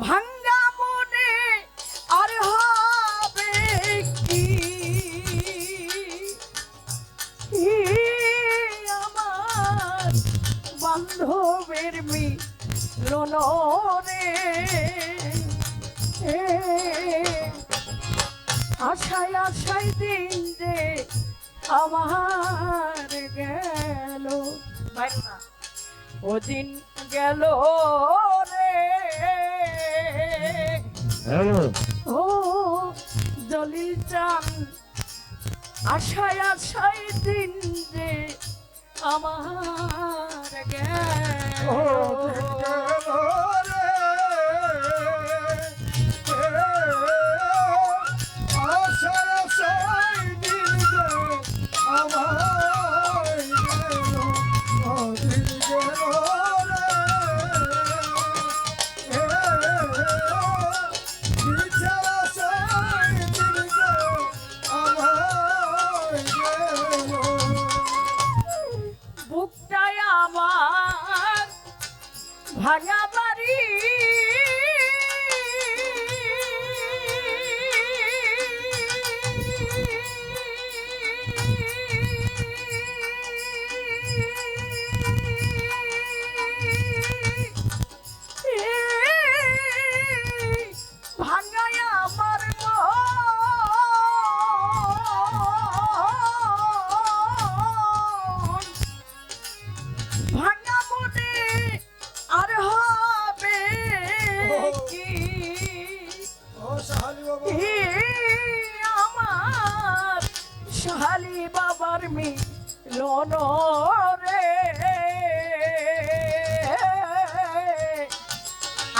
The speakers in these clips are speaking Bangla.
ভাঙ্গা মনে আর কি? আমার বান্ধবের মিলন রে আশায় আশায় দিন যে আমার গেল। বাইরে না। ওদিন গেল ও জলিল চান আশায় আশায় দিন যে আমার গেল ভাঙা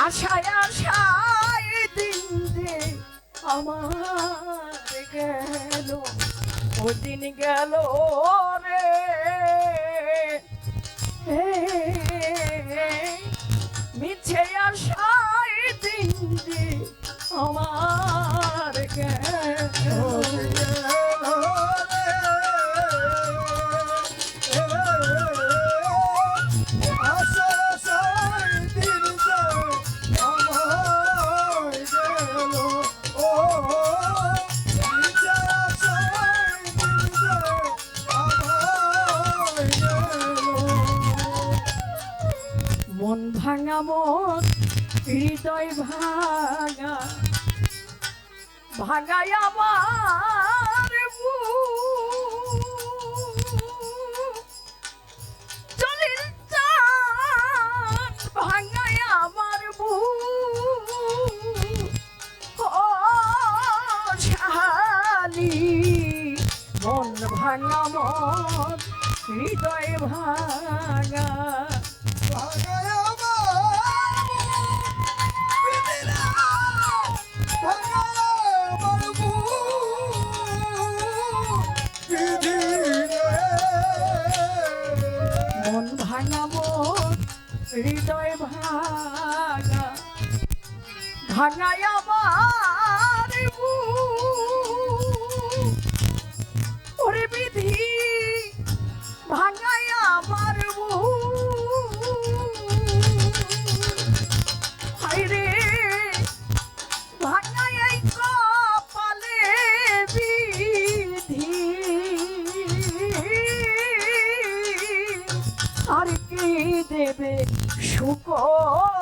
আশায় আশায় দিন যে আমার গেল ও দিন গেল ভাঙা মন, হৃদয় ভাঙা ভাঙায় আমার। জলিল চাঁদ আমার। ও শালি, মন ভাঙা মন, হৃদয় ভাঙা মন হৃদয় ভাঙা ভাঙায় আমার আর কি দেবে শুকরে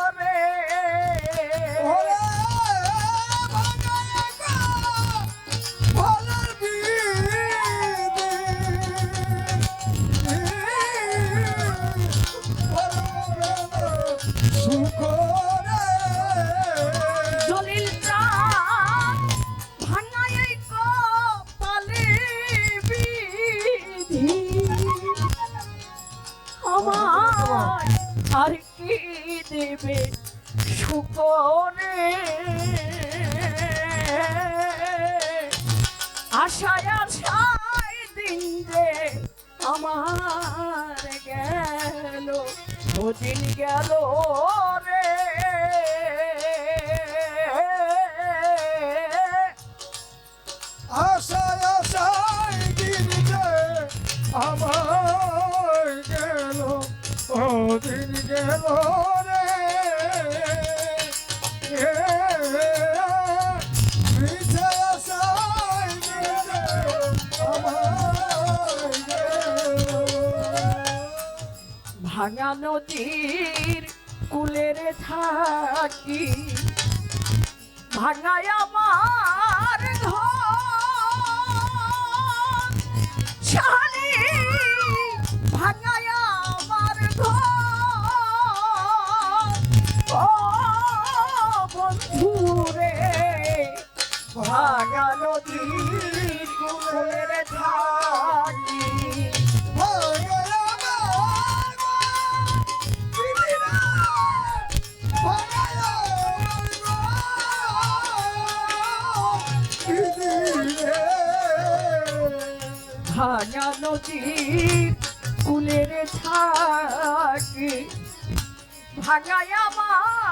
কেটে গেল দুদিন গেল রে। আশায় আশায় দিন যে আমার গেল ও গেল রে। মিঠে ভাঙা নদীর কুলের থাকি ভাঙায় আমার ঘর শালি, ভাঙায় আমার ঘর ভাঙা নদীর কুলের থাকি ভাঙা নদীর কুলের থাকি ভাঙায় আমার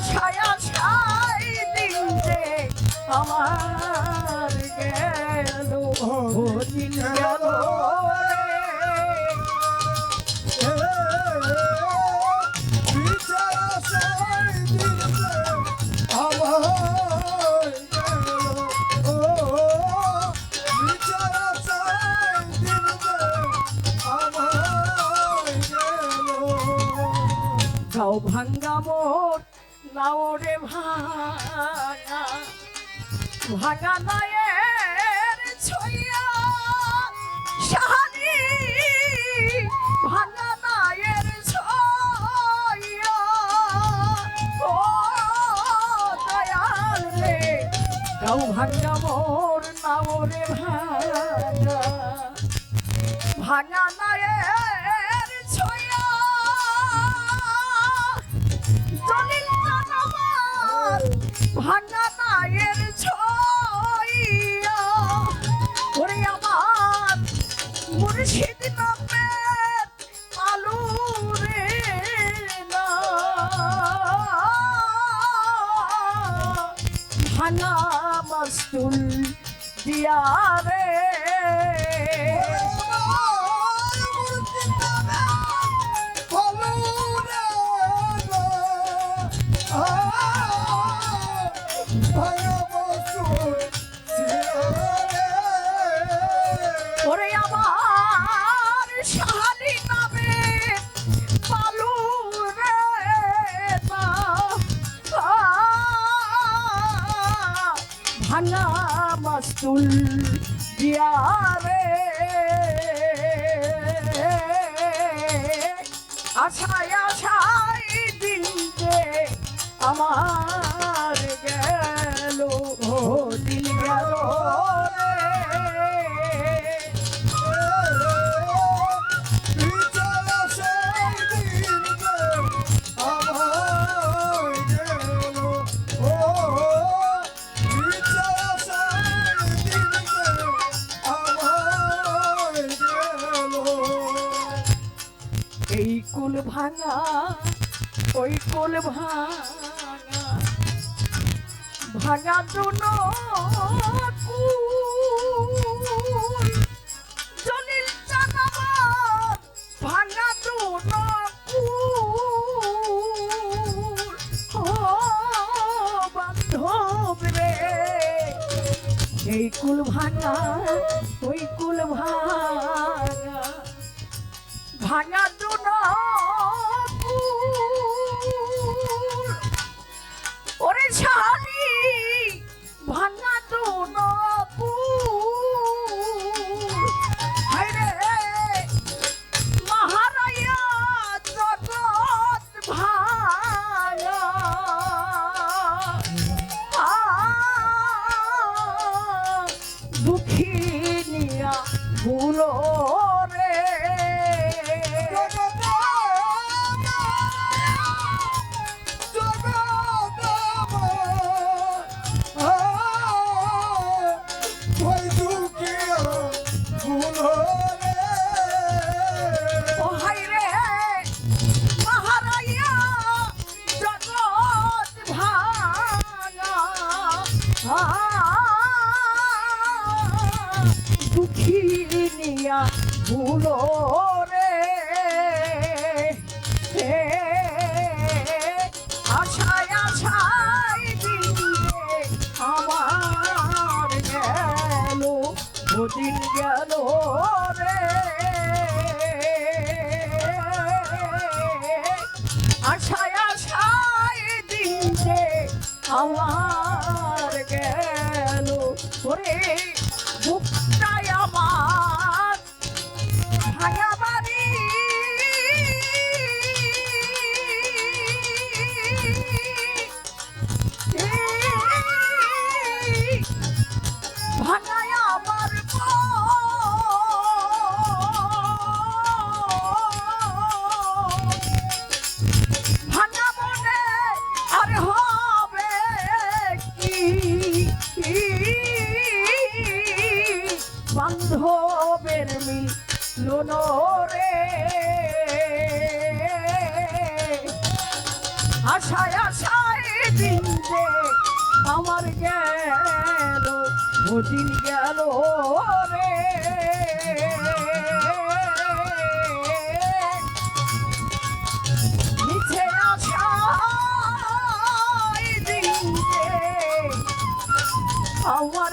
আশায় আশায় দিন যে আমার গেল দিন গেল রে। মোর নাওরে ভাঙা ভাঙা নায়ের ছইয়া, শাহানি, ভাঙা নায়ের ছইয়া। ও দয়াল রে, গাও মোর নাওরে ভাঙা ভাঙা নায়ের ভাঙা মস্তুল দিয়া রে। ওরে আশায় আশায় দিন আমার গেল দিল গেল। ভাঙা, ওই কুল ভাঙা। ভাঙা দুনো জলিল জানাবার রে। এই কুল ভাঙা, ওই কুল ভাঙা। ভাঙা দুঃখিনিয়া ভুলো রে। হে আশায় আশায় দিলে আমার গেল ওদিন গেল রে। আশায় আশায় দিন আমার গেল, ওরে আমার গেল বুঝিন গেল রে। আমার